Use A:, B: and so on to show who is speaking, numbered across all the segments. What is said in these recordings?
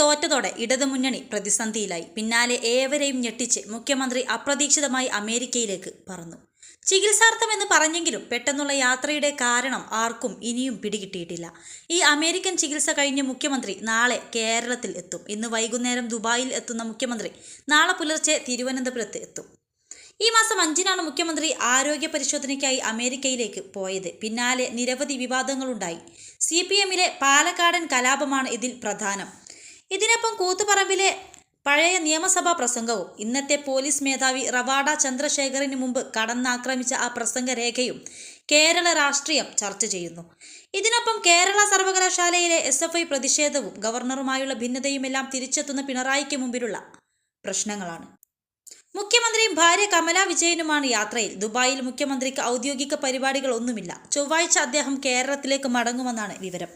A: തോറ്റതോടെ ഇടതുമുന്നണി പ്രതിസന്ധിയിലായി. പിന്നാലെ ഏവരെയും ഞെട്ടിച്ച് മുഖ്യമന്ത്രി അപ്രതീക്ഷിതമായി അമേരിക്കയിലേക്ക് പറന്നു. ചികിത്സാർത്ഥം എന്ന് പറഞ്ഞെങ്കിലും പെട്ടെന്നുള്ള യാത്രയുടെ കാരണം ആർക്കും ഇനിയും പിടികിട്ടിയിട്ടില്ല. ഈ അമേരിക്കൻ ചികിത്സ കഴിഞ്ഞ് മുഖ്യമന്ത്രി നാളെ കേരളത്തിൽ എത്തും. ഇന്ന് വൈകുന്നേരം ദുബായിൽ എത്തുന്ന മുഖ്യമന്ത്രി നാളെ പുലർച്ചെ തിരുവനന്തപുരത്ത് എത്തും. ഈ മാസം അഞ്ചിനാണ് മുഖ്യമന്ത്രി ആരോഗ്യ പരിശോധനയ്ക്കായി അമേരിക്കയിലേക്ക് പോയത്. പിന്നാലെ നിരവധി വിവാദങ്ങളുണ്ടായി. സി പി എമ്മിലെ പാലക്കാടൻ കലാപമാണ് ഇതിൽ പ്രധാനം. ഇതിനൊപ്പം കൂത്തുപറമ്പിലെ പഴയ നിയമസഭാ പ്രസംഗവും ഇന്നത്തെ പോലീസ് മേധാവി റവാഡ ചന്ദ്രശേഖറിന് മുമ്പ് കടന്നാക്രമിച്ച ആ പ്രസംഗരേഖയും കേരള രാഷ്ട്രീയം ചർച്ച ചെയ്യുന്നു. ഇതിനൊപ്പം കേരള സർവകലാശാലയിലെ എസ് എഫ് ഐ പ്രതിഷേധവും ഗവർണറുമായുള്ള ഭിന്നതയുമെല്ലാം തിരിച്ചെത്തുന്ന പിണറായിക്ക് മുമ്പിലുള്ള പ്രശ്നങ്ങളാണ്. മുഖ്യമന്ത്രിയും ഭാര്യ കമല വിജയനുമാണ് യാത്രയിൽ. ദുബായിൽ മുഖ്യമന്ത്രിക്ക് ഔദ്യോഗിക പരിപാടികളൊന്നുമില്ല. ചൊവ്വാഴ്ച അദ്ദേഹം കേരളത്തിലേക്ക് മടങ്ങുമെന്നാണ് വിവരം.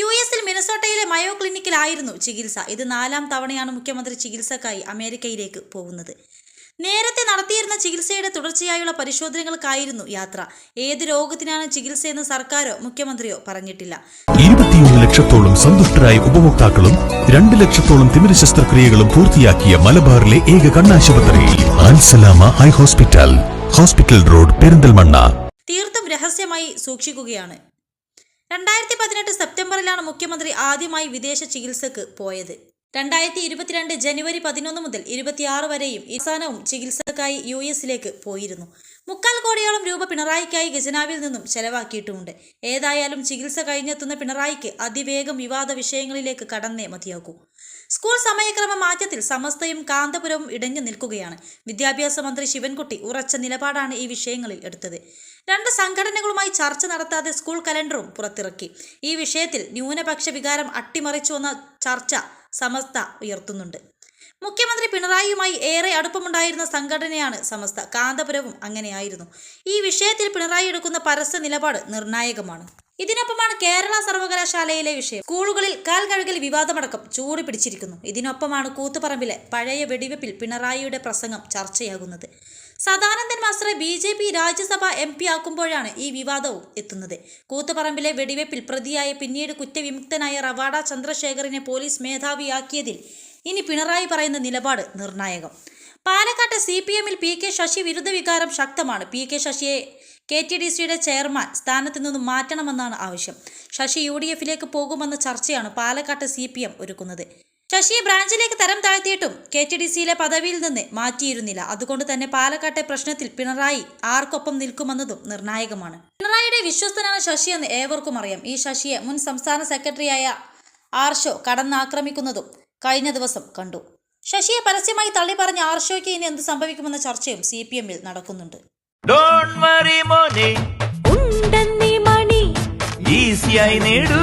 A: യു എസിൽ മിനസോട്ടയിലെ മയോ ക്ലിനിക്കിലായിരുന്നു ചികിത്സ. ഇത് നാലാം തവണയാണ് മുഖ്യമന്ത്രി ചികിത്സക്കായി അമേരിക്കയിലേക്ക് പോകുന്നത്. നേരത്തെ നടത്തിയിരുന്ന ചികിത്സയുടെ തുടർച്ചയായുള്ള പരിശോധനകൾക്കായിരുന്നു യാത്ര. ഏത് രോഗത്തിനാണ് ചികിത്സയെന്ന് സർക്കാരോ മുഖ്യമന്ത്രിയോ പറഞ്ഞിട്ടില്ല.
B: ഇരുപത്തിയൊന്ന് ലക്ഷത്തോളം സന്തുഷ്ടരായ ഉപഭോക്താക്കളും രണ്ട് ലക്ഷത്തോളം തിമിര ശസ്ത്രക്രിയകളും പൂർത്തിയാക്കിയ മലബാറിലെ ഏക കണ്ണാശുപത്രി ആൻസലാമ ഹൈ ഹോസ്പിറ്റൽ ഹോസ്പിറ്റൽ റോഡ് പെരിന്തൽമണ്ണ.
A: തീർത്തും രഹസ്യമായി സൂക്ഷിക്കുകയാണ്. രണ്ടായിരത്തി പതിനെട്ട് സെപ്റ്റംബറിലാണ് മുഖ്യമന്ത്രി ആദ്യമായി വിദേശ ചികിത്സക്ക് പോയത്. രണ്ടായിരത്തി ഇരുപത്തിരണ്ട് ജനുവരി പതിനൊന്ന് മുതൽ ഇരുപത്തിയാറ് വരെയും അവസാനവും ചികിത്സക്കായി യു എസിലേക്ക് പോയിരുന്നു. മുക്കാൽ കോടിയോളം രൂപ പിണറായിക്കായി ഖജനാവിൽ നിന്നും ചെലവാക്കിയിട്ടുമുണ്ട്. ഏതായാലും ചികിത്സ കഴിഞ്ഞെത്തുന്ന പിണറായിക്ക് അതിവേഗം വിവാദ വിഷയങ്ങളിലേക്ക് കടന്നേ മതിയാകൂ. സ്കൂൾ സമയക്രമ മാറ്റത്തിൽ സമസ്തയും കാന്തപുരവും ഇടഞ്ഞു നിൽക്കുകയാണ്. വിദ്യാഭ്യാസ മന്ത്രി ശിവൻകുട്ടി ഉറച്ച നിലപാടാണ് ഈ വിഷയങ്ങളിൽ എടുത്തത്. രണ്ട് സംഘടനകളുമായി ചർച്ച നടത്താതെ സ്കൂൾ കലണ്ടറും പുറത്തിറക്കി. ഈ വിഷയത്തിൽ ന്യൂനപക്ഷ വികാരം അട്ടിമറിച്ചുവെന്ന ചർച്ച സമസ്ത ഉയർത്തുന്നുണ്ട്. മുഖ്യമന്ത്രി പിണറായിയുമായി ഏറെ അടുപ്പമുണ്ടായിരുന്ന സംഘടനയാണ് സമസ്ത. കാന്തപുരവും അങ്ങനെയായിരുന്നു. ഈ വിഷയത്തിൽ പിണറായി എടുക്കുന്ന പരസ്യ നിലപാട് നിർണായകമാണ്. ഇതിനൊപ്പമാണ് കേരള സർവകലാശാലയിലെ വിഷയം. സ്കൂളുകളിൽ കാൽ കഴുകൽ വിവാദമടക്കം ചൂട് പിടിച്ചിരിക്കുന്നു. ഇതിനൊപ്പമാണ് കൂത്തുപറമ്പിലെ പഴയ വെടിവെപ്പിൽ പിണറായിയുടെ പ്രസംഗം ചർച്ചയാകുന്നത്. Sadanandan മാസ്റ്ററെ B J P Rajya Sabha M ആക്കുമ്പോഴാണ് ഈ വിവാദവും എത്തുന്നത്. കൂത്തുപറമ്പിലെ വെടിവെപ്പിൽ പ്രതിയായ പിന്നീട് കുറ്റവിമുക്തനായ റവാഡ ചന്ദ്രശേഖറിനെ പോലീസ് മേധാവിയാക്കിയതിൽ ഇനി പിണറായി പറയുന്ന നിലപാട് നിർണായകം. പാലക്കാട്ട് സി പി എമ്മിൽ പി കെ ശശി വിരുദ്ധ വികാരം ശക്തമാണ്. പി കെ ശശിയെ കെ ടി ഡി സിയുടെ ചെയർമാൻ സ്ഥാനത്ത് നിന്നും മാറ്റണമെന്നാണ് ആവശ്യം. ശശി യു ഡി എഫിലേക്ക് പോകുമെന്ന ചർച്ചയാണ് പാലക്കാട്ട് സി പി എം ഒരുക്കുന്നത്. ശശിയെ ബ്രാഞ്ചിലേക്ക് തരം താഴ്ത്തിയിട്ടും കെ ടി ഡി സിയിലെ പദവിയിൽ നിന്ന് മാറ്റിയിരുന്നില്ല. അതുകൊണ്ട് തന്നെ പാലക്കാട്ടെ പ്രശ്നത്തിൽ പിണറായി ആർക്കൊപ്പം നിൽക്കുമെന്നതും നിർണായകമാണ്. പിണറായിയുടെ വിശ്വസ്തനാണ് ശശി എന്ന് ഏവർക്കും അറിയാം. ഈ ശശിയെ മുൻ സംസ്ഥാന സെക്രട്ടറിയായ ആർഷോ കടന്നാക്രമിക്കുന്നതും കഴിഞ്ഞ ദിവസം കണ്ടു. ശശിയെ പരസ്യമായി തള്ളി പറഞ്ഞ ആർഷോയ്ക്ക് ഇനി എന്ത് സംഭവിക്കുമെന്ന ചർച്ചയും സി പി എമ്മിൽ നടക്കുന്നുണ്ട്.
C: ഡോണ്ട് വറി മോനെ.
D: ഉണ്ടെന്നീ മണി.
C: ഈസിയായി നേടൂ.